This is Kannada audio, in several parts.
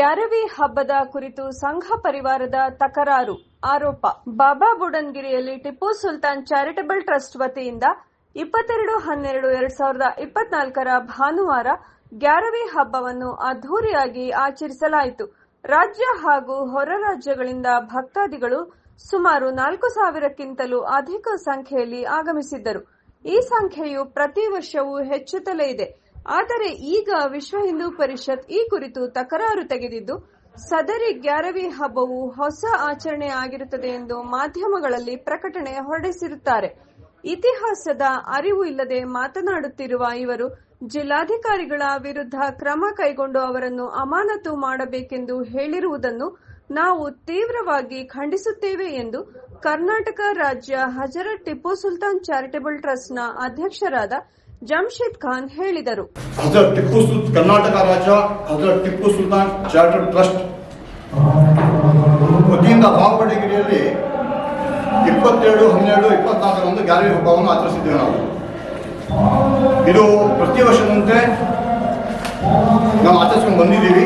ಗ್ಯಾರವಿ ಹಬ್ಬದ ಕುರಿತು ಸಂಘ ಪರಿವಾರದ ತಕರಾರು. ಆರೋಪ. ಬಾಬಾ ಬುಡನ್ಗಿರಿಯಲ್ಲಿ ಟಿಪ್ಪು ಸುಲ್ತಾನ್ ಚಾರಿಟಬಲ್ ಟ್ರಸ್ಟ್ ವತಿಯಿಂದ ಇಪ್ಪತ್ತೆರಡು ಹನ್ನೆರಡು ಎರಡ್ ಸಾವಿರದ ಇಪ್ಪತ್ನಾಲ್ಕರ ಭಾನುವಾರ ಗ್ಯಾರವಿ ಹಬ್ಬವನ್ನು ಅದ್ದೂರಿಯಾಗಿ ಆಚರಿಸಲಾಯಿತು. ರಾಜ್ಯ ಹಾಗೂ ಹೊರ ರಾಜ್ಯಗಳಿಂದ ಭಕ್ತಾದಿಗಳು ಸುಮಾರು ನಾಲ್ಕು ಸಾವಿರಕ್ಕಿಂತಲೂ ಅಧಿಕ ಸಂಖ್ಯೆಯಲ್ಲಿ ಆಗಮಿಸಿದ್ದರು. ಈ ಸಂಖ್ಯೆಯು ಪ್ರತಿ ವರ್ಷವೂ ಹೆಚ್ಚುತ್ತಲೇ ಇದೆ. ಆದರೆ ಈಗ ವಿಶ್ವ ಹಿಂದೂ ಪರಿಷತ್ ಈ ಕುರಿತು ತಕರಾರು ತೆಗೆದಿದ್ದು, ಸದರಿ ಗ್ಯಾರವಿ ಹಬ್ಬವು ಹೊಸ ಆಚರಣೆ ಆಗಿರುತ್ತದೆ ಎಂದು ಮಾಧ್ಯಮಗಳಲ್ಲಿ ಪ್ರಕಟಣೆ ಹೊರಡಿಸಿರುತ್ತಾರೆ. ಇತಿಹಾಸದ ಅರಿವು ಇಲ್ಲದೆ ಮಾತನಾಡುತ್ತಿರುವ ಇವರು, ಜಿಲ್ಲಾಧಿಕಾರಿಗಳ ವಿರುದ್ಧ ಕ್ರಮ ಕೈಗೊಂಡು ಅವರನ್ನು ಅಮಾನತು ಮಾಡಬೇಕೆಂದು ಹೇಳಿರುವುದನ್ನು ನಾವು ತೀವ್ರವಾಗಿ ಖಂಡಿಸುತ್ತೇವೆ ಎಂದು ಕರ್ನಾಟಕ ರಾಜ್ಯ ಹಜರತ್ ಟಿಪ್ಪು ಸುಲ್ತಾನ್ ಚಾರಿಟಬಲ್ ಟ್ರಸ್ಟ್ನ ಅಧ್ಯಕ್ಷರಾದ ಜಮ್ಶೆದ್ ಖಾನ್ ಹೇಳಿದರು. ಟಿಪ್ಪು ಕರ್ನಾಟಕ ರಾಜ್ಯ ಹಜರತ್ ಟಿಪ್ಪು ಸುಲ್ತಾನ್ ಚಾರಿಟಬಲ್ ಟ್ರಸ್ಟ್. ವತಿಯಿಂದ ಬಾಬುಬಡಿಗಿರಿಯಲ್ಲಿ ಇಪ್ಪತ್ತೆರಡು, ಹನ್ನೆರಡು ಇಪ್ಪತ್ನಾಲ್ಕರಂದು ಗ್ಯಾಲರಿ ಹಬ್ಬವನ್ನು ಆಚರಿಸಿದ್ದೇವೆ ನಾವು. ಇದು ಪ್ರತಿ ವರ್ಷದಂತೆ ನಾವು ಆಚರಿಸ್ಕೊಂಡು ಬಂದಿದ್ದೀವಿ.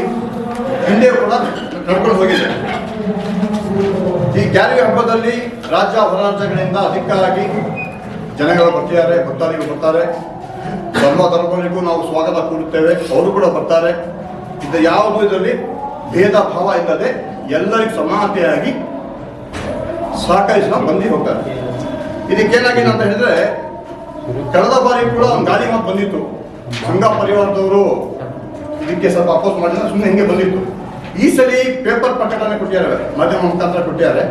ಹಿಂದೆ ಕೂಡ ನಡ್ಕೊಂಡು ಹೋಗಿದೆ. ಈ ಗ್ಯಾಲರಿ ಹಬ್ಬದಲ್ಲಿ ರಾಜ್ಯ ಹೊರ ರಾಜ್ಯಗಳಿಂದ ಅಧಿಕವಾಗಿ ಜನಗಳು ಬರ್ತಿದ್ದಾರೆ, ಭಕ್ತಾದಿಗಳು ಬರ್ತಾರೆ. ಧರ್ಮ ಧರ್ಮಗಳಿಗೂ ನಾವು ಸ್ವಾಗತ ಕೊಡುತ್ತೇವೆ ಅವರು ಕೂಡ ಬರ್ತಾರೆ. ಇದು ಯಾವುದು ಇದರಲ್ಲಿ ಭೇದ ಭಾವ ಇಲ್ಲದೆ ಎಲ್ಲರಿಗೂ ಸಮಾನತೆಯಾಗಿ ಸಹಕರಿಸಿದ ಬಂದು ಹೋಗ್ತಾರೆ. ಇದಕ್ಕೇನಾಗಿದೆ ಅಂತ ಹೇಳಿದ್ರೆ, ಕಳೆದ ಬಾರಿ ಕೂಡ ಒಂದು ಗಾಡಿ ಮಾತು ಬಂದಿತ್ತು. ಸಂಘ ಪರಿವಾರದವರು ಇದಕ್ಕೆ ಸ್ವಲ್ಪ ಅಪೋಸ್ ಮಾಡಿದ್ರೆ ಸುಮ್ಮನೆ ಹಿಂಗೆ ಬಂದಿತ್ತು. ಈ ಸಲ ಪೇಪರ್ ಪ್ರಕಟಣೆ ಕೊಟ್ಟಿದ್ದಾರೆ ಮಾಧ್ಯಮ ಮುಖಾಂತರ ಕೊಟ್ಟಿದ್ದಾರೆ.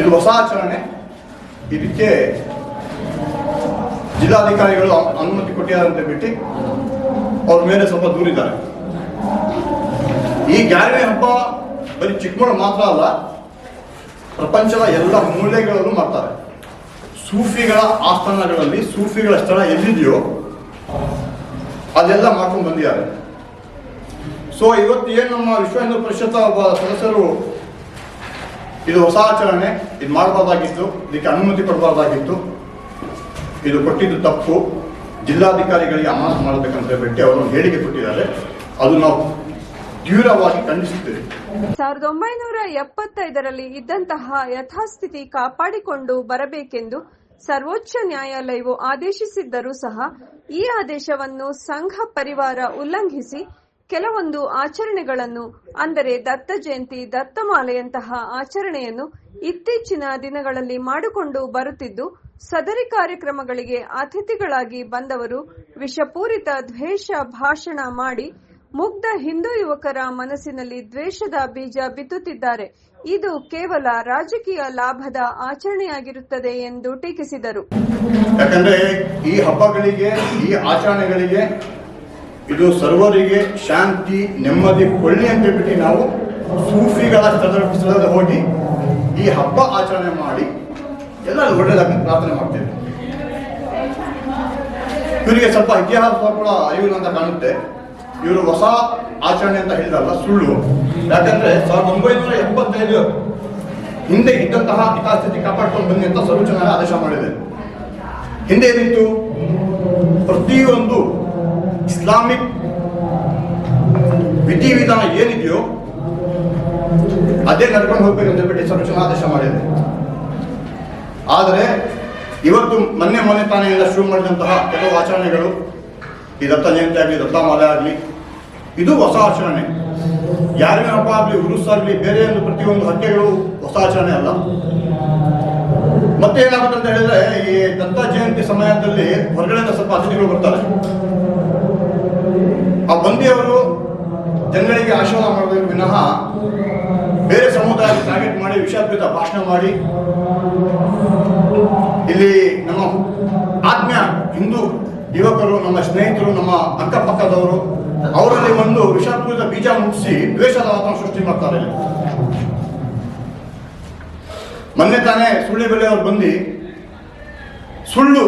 ಇದು ಹೊಸ ಆಚರಣೆ. ಇದಕ್ಕೆ ಜಿಲ್ಲಾಧಿಕಾರಿಗಳು ಅನು- ಅನುಮತಿ ಕೊಟ್ಟಿದ್ದಾರೆ ಬಿಟ್ಟು ಅವ್ರ ಮೇಲೆ ಸ್ವಲ್ಪ ದೂರಿದ್ದಾರೆ ಈ ಗ್ಯಾರವಿ ಹಬ್ಬ ಬರೀ ಚಿಕ್ಕಮಗಳೂರು ಮಾತ್ರ ಅಲ್ಲ, ಪ್ರಪಂಚದ ಎಲ್ಲ ಮೂಲೆಗಳಲ್ಲೂ ಮಾಡ್ತಾರೆ. ಸೂಫಿಗಳ ಆಸ್ಥಾನಗಳಲ್ಲಿ ಸೂಫಿಗಳ ಸ್ಥಳ ಎಲ್ಲಿದೆಯೋ ಅದೆಲ್ಲ ಮಾಡ್ಕೊಂಡು ಬಂದಿದ್ದಾರೆ. ಸೊ ಇವತ್ತು ಏನು ನಮ್ಮ ವಿಶ್ವ ಹಿಂದೂ ಪರಿಷತ್ ಒಬ್ಬ ಸದಸ್ಯರು ಇದು ಹೊಸ ಆಚರಣೆ, ಇದು ಮಾಡಬಾರ್ದಾಗಿತ್ತು, ಇದಕ್ಕೆ ಅನುಮತಿ ಕೊಡಬಾರ್ದಾಗಿತ್ತು. ಇದು ಕೊಟ್ಟಿದ್ದು ತಪ್ಪು. ಜಿಲ್ಲಾಧಿಕಾರಿಗಳಿಗೆ ಅಮಾನತು ಮಾಡಬೇಕಂತ ಹೇಳ್ಬಿಟ್ಟು ಅವರು ಹೇಳಿಕೆ ಕೊಟ್ಟಿದ್ದಾರೆ. ಅದು ನಾವು ತೀವ್ರವಾಗಿ ಖಂಡಿಸುತ್ತೇವೆ. ಸಾವಿರದ ಒಂಬೈನೂರ ಎಪ್ಪತ್ತೈದರಲ್ಲಿ ಇದ್ದಂತಹ ಯಥಾಸ್ಥಿತಿ ಕಾಪಾಡಿಕೊಂಡು ಬರಬೇಕೆಂದು ಸರ್ವೋಚ್ಚ ನ್ಯಾಯಾಲಯವು ಆದೇಶಿಸಿದ್ದರೂ ಸಹ ಈ ಆದೇಶವನ್ನು ಸಂಘ ಪರಿವಾರ ಉಲ್ಲಂಘಿಸಿ ಕೆಲವೊಂದು ಆಚರಣೆಗಳನ್ನು, ಅಂದರೆ ದತ್ತ ಜಯಂತಿ ದತ್ತಮಾಲೆಯಂತಹ ಆಚರಣೆಯನ್ನು ಇತ್ತೀಚಿನ ದಿನಗಳಲ್ಲಿ ಮಾಡಿಕೊಂಡು ಬರುತ್ತಿದ್ದು, ಸದರಿ ಕಾರ್ಯಕ್ರಮಗಳಿಗೆ ಅತಿಥಿಗಳಾಗಿ ಬಂದವರು ವಿಷಪೂರಿತ ದ್ವೇಷ ಭಾಷಣ ಮಾಡಿ, ಮುಗ್ಧ ಹಿಂದೂ ಯುವಕರ ಮನಸ್ಸಿನಲ್ಲಿ ದ್ವೇಷದ ಬೀಜ ಬಿತ್ತುತ್ತಿದ್ದಾರೆ. ಇದು ಕೇವಲ ರಾಜಕೀಯ ಲಾಭದ ಆಚರಣೆಯಾಗಿರುತ್ತದೆ ಎಂದು ಟೀಕಿಸಿದರು. ಯಾಕಂದ್ರೆ ಈ ಹಬ್ಬಗಳಿಗೆ, ಈ ಆಚರಣೆಗಳಿಗೆ ಇದು ಸರ್ವರಿಗೆ ಶಾಂತಿ, ನೆಮ್ಮದಿ ಕೊಳ್ಳಿ ಅಂತ ಹೇಳ್ಬಿಟ್ಟು ನಾವು ಸೂಫಿಗಳ ಸ್ಥಳದ ಸ್ಥಳದ ಹೋಗಿ ಈ ಹಬ್ಬ ಆಚರಣೆ ಮಾಡಿ ಎಲ್ಲ ಒಳ್ಳೆಯದಾಗಿ ಪ್ರಾರ್ಥನೆ ಮಾಡ್ತೇವೆ. ಇವರಿಗೆ ಸ್ವಲ್ಪ ಇತಿಹಾಸ ಕೂಡ ಅರಿವಿಲ್ಲ ಅಂತ ಕಾಣುತ್ತೆ. ಇವರು ಹೊಸ ಆಚರಣೆ ಅಂತ ಹೇಳಿದಲ್ಲ, ಸುಳ್ಳು. ಯಾಕಂದ್ರೆ ಸಾವಿರದ ಒಂಬೈನೂರ ಎಪ್ಪತ್ತೈದು ಹಿಂದೆ ಇದ್ದಂತಹ ಹಿತಾಸ್ಥಿತಿ ಕಾಪಾಡ್ಕೊಂಡು ಬನ್ನಿ ಅಂತ ಸರ್ವೋಚ್ಚ ಆದೇಶ ಮಾಡಿದೆ. ಹಿಂದೆ ಏನಿತ್ತು? ಪ್ರತಿಯೊಂದು ಇಸ್ಲಾಮಿಕ್ ವಿಧಿವಿಧಾನ ಏನಿದೆಯೋ ಅದೇ ನಡ್ಕೊಂಡು ಹೋಗ್ಬೇಕು ಅಂತ ಹೇಳ್ಬಿಟ್ಟು ಸರ್ವೋಚ್ಚ ಆದೇಶ ಮಾಡಿದೆ. ಆದರೆ ಇವತ್ತು ಮೊನ್ನೆ ಮೊನ್ನೆ ತಾನೆಯಿಂದ ಶುರು ಮಾಡಿದಂತಹ ಕೆಲವು ಆಚರಣೆಗಳು, ಈ ದತ್ತ ಜಯಂತಿ ಆಗಲಿ ದತ್ತಮಾಲೆ ಆಗಲಿ, ಇದು ಹೊಸ ಆಚರಣೆ. ಯಾರಿನ ಹಬ್ಬ ಆಗಲಿ ಉರುಸ್ ಆಗಲಿ, ಬೇರೆ ಒಂದು ಪ್ರತಿಯೊಂದು ಹತ್ಯೆಗಳು ಹೊಸ ಆಚರಣೆ ಅಲ್ಲ. ಮತ್ತೆ ಏನಾಗುತ್ತೆ ಅಂತ ಹೇಳಿದ್ರೆ, ಈ ದತ್ತ ಜಯಂತಿ ಸಮಯದಲ್ಲಿ ಹೊರಗಡೆಯಿಂದ ಸ್ವಲ್ಪ ಅತಿಥಿಗಳು ಬರ್ತಾರೆ. ಆ ಬಂದಿಯವರು ಜನಗಳಿಗೆ ಆಶೀರ್ವಾದ ಮಾಡಬೇಕು ವಿನಃ ಬೇರೆ ಸಮುದಾಯಕ್ಕೆ ಟಾರ್ಗೆಟ್ ಮಾಡಿ ವಿಷಾದ್ಭರಿತ ಭಾಷಣ ಮಾಡಿ ಇಲ್ಲಿ ನಮ್ಮ ಆತ್ಮೀಯ ಹಿಂದೂ ಯುವಕರು, ನಮ್ಮ ಸ್ನೇಹಿತರು, ನಮ್ಮ ಅಕ್ಕಪಕ್ಕದವರು, ಅವರಲ್ಲಿ ಒಂದು ವಿಷಾಪೂರಿತ ಬೀಜ ಮುಗಿಸಿ ದ್ವೇಷದ ವಾತಾವರಣ ಸೃಷ್ಟಿ ಮಾಡ್ತಾರೆ. ಮೊನ್ನೆ ತಾನೇ ಸುಳ್ಳಿ ಬೆಲೆ ಅವ್ರು ಬಂದು ಸುಳ್ಳು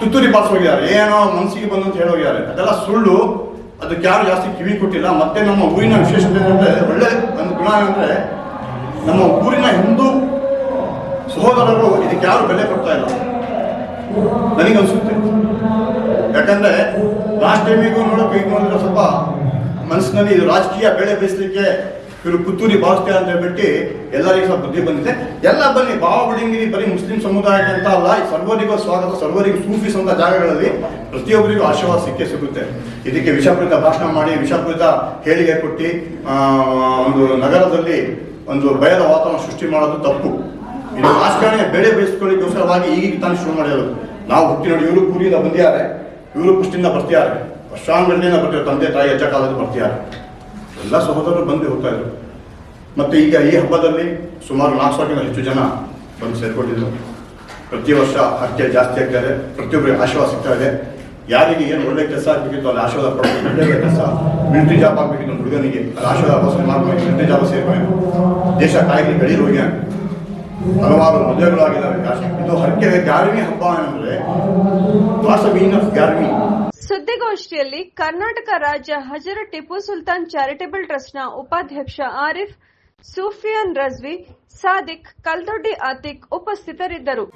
ತುತ್ತೂರಿ ಪಾಸ್ ಹೋಗಿದ್ದಾರೆ. ಏನೋ ಮನಸ್ಸಿಗೆ ಬಂದು ಅಂತ ಹೇಳಿ ಹೋಗಿದ್ದಾರೆ. ಅದೆಲ್ಲ ಸುಳ್ಳು. ಅದಕ್ಕೆ ಯಾರು ಜಾಸ್ತಿ ಕಿವಿ ಕೊಟ್ಟಿಲ್ಲ. ಮತ್ತೆ ನಮ್ಮ ಊರಿನ ವಿಶೇಷತೆ ಏನಂದ್ರೆ, ಒಳ್ಳೆ ಒಂದು ಗುಣ ಏನಂದ್ರೆ, ನಮ್ಮ ಊರಿನ ಹಿಂದೂ ಸಹೋದರರು ಇದಕ್ಕೆ ಯಾರು ಬೆಲೆ ಕೊಡ್ತಾ ಇಲ್ಲ. ನನಗನ್ಸುತ್ತೆ. ಯಾಕಂದ್ರೆ ಲಾಸ್ಟ್ ಟೈಮಿಗೂ ನೋಡೋಕೆ ಈಗ ಸ್ವಲ್ಪ ಮನಸ್ಸಿನಲ್ಲಿ ರಾಜಕೀಯ ಬೆಳೆ ಬೇಯಿಸಲಿಕ್ಕೆ ಇವರು ಪುತ್ತೂರಿ ಭಾಷೆ ಅಂತ ಹೇಳ್ಬಿಟ್ಟು ಎಲ್ಲರಿಗೂ ಸಹ ಬುದ್ಧಿ ಬಂದಿದೆ. ಎಲ್ಲ ಬನ್ನಿ ಬಾವ ಬುಡಂಗಿರಿ ಬರೀ ಮುಸ್ಲಿಂ ಸಮುದಾಯಕ್ಕೆ ಅಂತ ಅಲ್ಲ ಸರ್ವರಿಗೂ ಸ್ವಾಗತ, ಸರ್ವರಿಗೂ ಅಂತ ಜಾಗಗಳಲ್ಲಿ ಪ್ರತಿಯೊಬ್ಬರಿಗೂ ಆಶೀರ್ವಾದ ಸಿಕ್ಕೇ ಸಿಗುತ್ತೆ. ಇದಕ್ಕೆ ವಿಷಪೂರಿತ ಭಾಷಣ ಮಾಡಿ, ವಿಷಪೂರಿತ ಹೇಳಿಕೆ ಕೊಟ್ಟು ಒಂದು ನಗರದಲ್ಲಿ ಒಂದು ಭಯದ ವಾತಾವರಣ ಸೃಷ್ಟಿ ಮಾಡೋದು ತಪ್ಪು. ಇದು ರಾಜಕಾರಣ ಬೆಳೆ ಬೇಯಿಸ್ಕೊಳ್ಳಿಕ್ಕೋಸ್ಕರವಾಗಿ ಈಗೀಗ ತಾನು ಶುರು ಮಾಡಿರೋದು. ನಾವು ಹುಟ್ಟಿ ನೋಡಿ ಇವರು ಕೂರಿಯಿಂದ ಬಂದಿದ್ದಾರೆ. ಇವರು ಪುಷ್ಟಿಯಿಂದ ಬರ್ತಿದ್ದಾರೆ. ವರ್ಷಾಂಗಡಿಯಿಂದ ಬರ್ತಿರೋ ತಂದೆ ತಾಯಿ ಹೆಚ್ಚ ಕಾಲದಲ್ಲಿ ಬರ್ತಿದ್ದಾರೆ. ಎಲ್ಲ ಸಹೋದರರು ಬಂದು ಹೋಗ್ತಾ ಇದ್ರು. ಮತ್ತು ಈಗ ಈ ಹಬ್ಬದಲ್ಲಿ ಸುಮಾರು ನಾಲ್ಕು ಸಾವಿರಕ್ಕಿಂತ ಹೆಚ್ಚು ಜನ ಬಂದು ಸೇರಿಕೊಂಡಿದ್ರು. ಪ್ರತಿ ವರ್ಷ ಹತ್ಯೆ ಜಾಸ್ತಿ ಆಗ್ತಾರೆ, ಪ್ರತಿಯೊಬ್ಬರಿಗೆ ಆಶೀರ್ವಾದ ಸಿಗ್ತಾ ಇದೆ. ಯಾರಿಗೆ ಏನು ಒಳ್ಳೆ ಕೆಲಸ ಆಗಬೇಕಿತ್ತು ಅಲ್ಲಿ ಆಶೀರ್ವಾದ ಪಡಬೇಕು, ಒಳ್ಳೆಯ ಕೆಲಸ, ಮಿಲಿಟರಿ ಜಾಬ್ ಆಗಬೇಕಿತ್ತು ಹುಡುಗನಿಗೆ, ಅಲ್ಲಿ ಆಶೀರ್ವಾದ ಬಸ್ ಮಾಡಬೇಕು ಮಿಲಿಟರಿ ಜಾಬ್ ಸೇರ್ಬೇಕು. ದೇಶ ಕಾಯಿಲೆ ಬೆಳೀರು ಹೋಗಿ ಹಲವಾರು ಮದುವೆಗಳಾಗಿದ್ದಾವೆ. ಇದು ಹರಕೆ ಗ್ಯಾರ್ವಿ ಹಬ್ಬ ಏನಂದ್ರೆ ವಾಸ ಮೀನ್ ಆಫ್ ಗ್ಯಾರ್ಮಿ ಸುದ್ದಿಗೋಷ್ಠಿಯಲ್ಲಿ ಕರ್ನಾಟಕ ರಾಜ್ಯ ಹಜರ ಟಿಪ್ಪು ಸುಲ್ತಾನ್ ಚಾರಿಟೇಬಲ್ ಟ್ರಸ್ಟ್ನ ಉಪಾಧ್ಯಕ್ಷ ಆರಿಫ್, ಸೂಫಿಯಾನ್ ರಜ್ವಿ, ಸಾದಿಕ್ ಕಲ್ದೊಡ್ಡಿ ಆತಿಕ್ ಉಪಸ್ಥಿತರಿದ್ದರು.